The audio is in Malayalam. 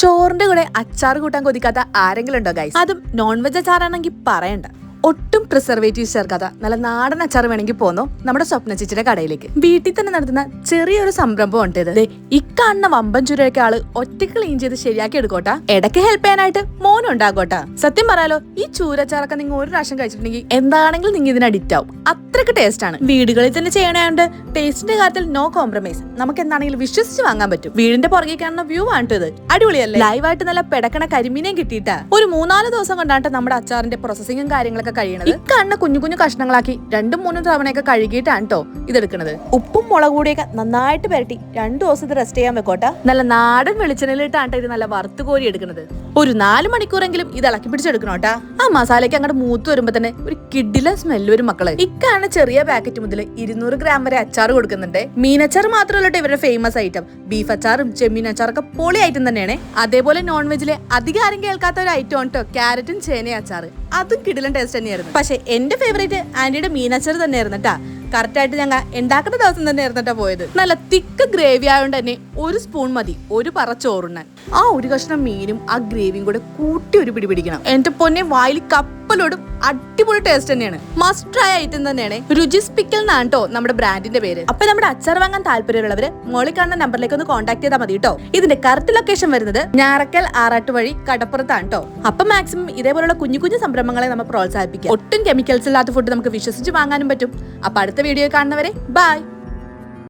ചോറിന്റെ കൂടെ അച്ചാർ കൂട്ടാൻ കൊതിക്കാത്ത ആരെങ്കിലും ഉണ്ടോ ഗൈസ് അതും നോൺ വെജ് അച്ചാറാണെങ്കിൽ പറയണ്ട. ഒട്ടും പ്രിസർവേറ്റീവ് ചേർക്കാത്ത നല്ല നാടൻ അച്ചാർ വേണമെങ്കിൽ പോന്നോ നമ്മുടെ സ്വപ്ന ചേച്ചിയുടെ കടയിലേക്ക്. വീട്ടിൽ തന്നെ നടത്തുന്ന ചെറിയൊരു സംരംഭം ഉണ്ട് ഇത് ഈ കാണുന്ന വമ്പൻ ചുരയൊക്കെ ആൾ ഒറ്റ ക്ലീൻ ചെയ്ത് ശരിയാക്കി എടുക്കോട്ടാ. ഇടയ്ക്ക് ഹെൽപ്പ് ചെയ്യാനായിട്ട് മോനും ഉണ്ടാകോട്ടാ സത്യം പറയാലോ ഈ ചൂരച്ചാറൊക്കെ നിങ്ങൾ ഒരു പ്രാവശ്യം കഴിച്ചിട്ടുണ്ടെങ്കിൽ എന്താണെങ്കിലും നിങ്ങൾ ഇതിന് അഡിക്റ്റ് ആവും. അത്രയ്ക്ക് ടേസ്റ്റ് ആണ്. വീടുകളിൽ തന്നെ ചെയ്യണതുകൊണ്ട് ടേസ്റ്റിന്റെ കാര്യത്തിൽ നോ കോംപ്രമൈസ് നമുക്ക് എന്താണെങ്കിലും വിശ്വസിച്ച് വാങ്ങാൻ പറ്റും. വീടിന്റെ പുറകെ കാണുന്ന വ്യൂ ആണ് ഇത്. അടിപൊളിയല്ലേ? ലൈവായിട്ട് നല്ല പെടക്കണ കരിമീനെയും കിട്ടിയിട്ടാ. ഒരു മൂന്നാൽ ദിവസം കൊണ്ടാണ് നമ്മുടെ അച്ചാറിന്റെ പ്രോസസ്സിങ്ങും കാര്യങ്ങളൊക്കെ കഴിയണത്? ഈ കാണുന്ന കുഞ്ഞു കുഞ്ഞു കഷ്ണങ്ങളാക്കി രണ്ടും മൂന്നും തവണയൊക്കെ കഴുകിയിട്ടാണ് കേട്ടോ ഇതെടുക്കുന്നത് ഉപ്പും മുളക് കൂടിയൊക്കെ നന്നായിട്ട് പുരട്ടി രണ്ടു ദിവസം ഇത് റെസ്റ്റ് ചെയ്യാൻ വെക്കോട്ടെ. നല്ല നാടൻ വെളിച്ചെണ്ണയിലിട്ടാണ് ഇത് നല്ല വറുത്ത് കോരി എടുക്കുന്നത് ഒരു നാല് മണിക്കൂറെങ്കിലും ഇത് ഇളക്കി പിടിച്ചെടുക്കണോട്ടാ ആ മസാലയ്ക്ക് അങ്ങോട്ട് മൂത്ത് വരുമ്പോ തന്നെ ഒരു കിഡിലെ സ്മെല്ല് വരും മക്കൾ. ഇക്കാണ് ചെറിയ പാക്കറ്റ് മുതൽ ഇരുന്നൂറ് ഗ്രാം വരെ അച്ചാർ കൊടുക്കുന്നുണ്ട്. മീനച്ചാർ മാത്രമല്ല ട്ടോ ഇവരുടെ ഫേമസ് ഐറ്റം ബീഫ് അച്ചാറും ചെമ്മീൻ അച്ചാറൊക്കെ പൊളി ഐറ്റം തന്നെയാണ്. അതേപോലെ നോൺ വെജിലെ അധികം ആരും കേൾക്കാത്ത ഒരു ഐറ്റം ആണ് കേട്ടോ ക്യാരറ്റും ചേനയും അച്ചാർ അതും കിടിലൻ ടേസ്റ്റ് തന്നെയായിരുന്നു. പക്ഷെ എന്റെ ഫേവറേറ്റ് ആന്റിയുടെ മീനച്ചാർ തന്നെയായിരുന്നു കേട്ടാ കറക്റ്റ് ആയിട്ട് ഞങ്ങൾ ഉണ്ടാക്കുന്ന ദിവസം തന്നെ ആയിരുന്നിട്ടാ പോയത്. നല്ല തിക്ക് ഗ്രേവി ആയതുകൊണ്ട് തന്നെ ഒരു സ്പൂൺ മതി ഒരു പറ ചോറുണ്ണാൻ. ആ ഒരു കഷ്ണം മീനും ആ ഗ്രേവിയും കൂടെ കൂട്ടി ഒരു പിടി പിടിക്കണം. എന്റെ പൊന്നെ വായിൽ കപ്പലോടും അടിപൊളി ടേസ്റ്റ് തന്നെയാണ്. മസ്റ്റ് ട്രൈ ഐറ്റം തന്നെയാണ്. രുചിസ്പിക്കൽ എന്നാണ് കേട്ടോ നമ്മുടെ ബ്രാൻഡിന്റെ പേര്. അപ്പൊ നമ്മുടെ അച്ചാർ വാങ്ങാൻ താല്പര്യമുള്ളവര് മോളി കാണുന്ന നമ്പറിലേക്ക് ഒന്ന് കോൺടാക്ട് ചെയ്താൽ മതി കേട്ടോ ഇതിന്റെ കറക്റ്റ് ലൊക്കേഷൻ വരുന്നത് ഞാറക്കൽ ആറാട്ട് വഴി കടപ്പുറത്താണ് കേട്ടോ അപ്പൊ മാക്സിമം ഇതേപോലുള്ള കുഞ്ഞു കുഞ്ഞു സംരംഭങ്ങളെ നമ്മൾ പ്രോത്സാഹിപ്പിക്കാം. ഒട്ടും കെമിക്കൽസ് ഇല്ലാത്ത ഫുഡ് നമുക്ക് വിശ്വസിച്ച് വാങ്ങാനും പറ്റും. അപ്പൊ അടുത്ത വീഡിയോ കാണുന്നവരെ ബൈ